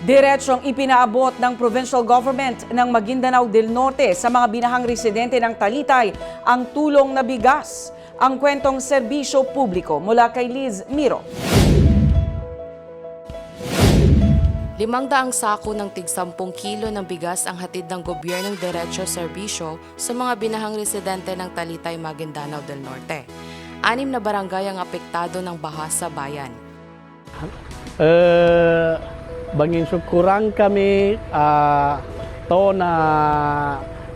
Diretsong ipinaabot ng provincial government ng Maguindanao del Norte sa mga binahang residente ng Talitay ang tulong na bigas. Ang kwentong serbisyo publiko mula kay Liz Miro. Limang daang sako ng tig 10 kilo ng bigas ang hatid ng gobyernong Derecho Serbisyo sa mga binahang residente ng Talitay, Maguindanao del Norte. Anim na barangay ang apektado ng baha sa bayan. Eh, bangin syukuran kami ah, to na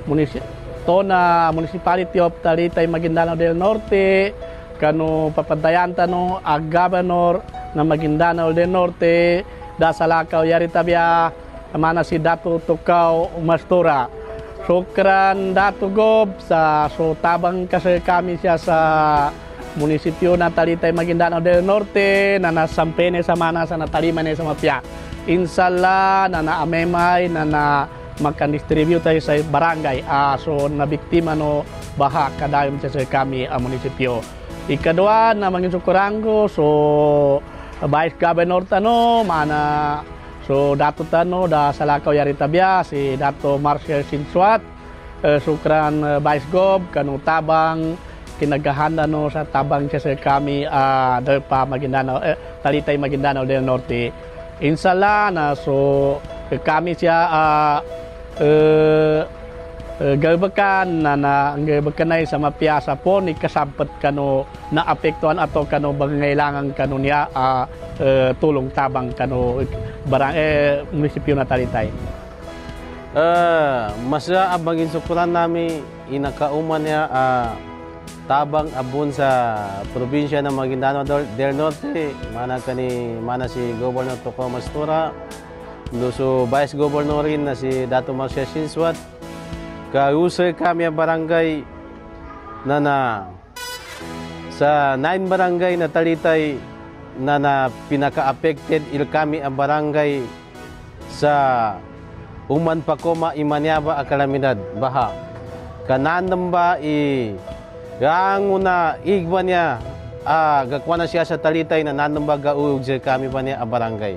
munisi to na municipality of Talitay Maguindanao del Norte kanu papadayan tano a governor na Maguindanao del Norte da salakaw yari tabya mana si Dato Tukaw Mastura Sukran Dato Gob sa so tabang kasi kami siya sa munisipyo na Talitay Maguindanao del Norte na nasampene sa mana sa nataliman sa mapya. Insala na naamemay na na magkan-distribute tayo sa barangay. Ah, so nabiktima no baha kadayon sa kami ang munisipyo. Ikadua na mangin sukurango so Vice Governor tano mana so dato tano da salakaw yari tabya si Dato Marcel Sinswat eh, sukran eh, Vice Gov kanu tabang kinagahanda no sa tabang sa kami uh, pa Maguindanao eh, Talitay Maguindanao del Norte insala na so eh, kami siya ah eh, eh, garbakan na na ang garbakan ay sa mapiyasa po ni kasampet kano na apektuhan ato kano bangailangan kano niya ah, eh, tulong tabang kano barang eh, munisipyo na Talitay. Uh, masya abangin sukuran nami inakauman niya ah, tabang abun sa probinsya ng Maguindanao del Norte. Mana kani mana si Governor Toko Mastura. Luso Vice Governor rin na si Dato Marcia Sinswat. Kausay kami ang barangay na na sa nine barangay na talitay na na pinaka-affected il kami ang barangay sa Uman pa ko ma imanyaba a kalamidad baha. Kanandam ba i yang una igwa niya ah gakwa na siya sa talitay na nandam ba gauyog siya kami pa niya a barangay.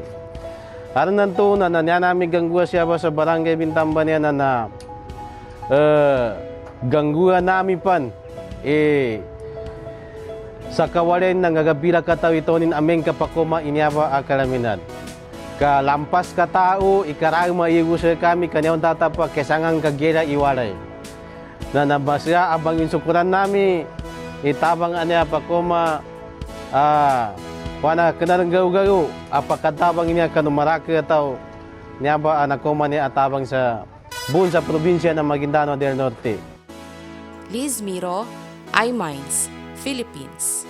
Aron nanto na na niya namin gangguwa siya ba sa barangay bintamba niya na na eh gangguwa namin pan eh sa kawalan ng gagabila katawitonin ameng kapakoma inyaba a kalamidad kalampas ka tao, ikarang maigo sa kami, kanyaw tatapa, kesangang kagira iwalay. Na nabasya, abang insukuran nami, itabang anya pa kuma, ah, wana kanarang gaw-gaw, apakatabang niya kanumaraki ataw, niya ba anak ko man niya atabang sa buon sa probinsya ng Maguindano del Norte. Liz Miro, iMinds, Philippines.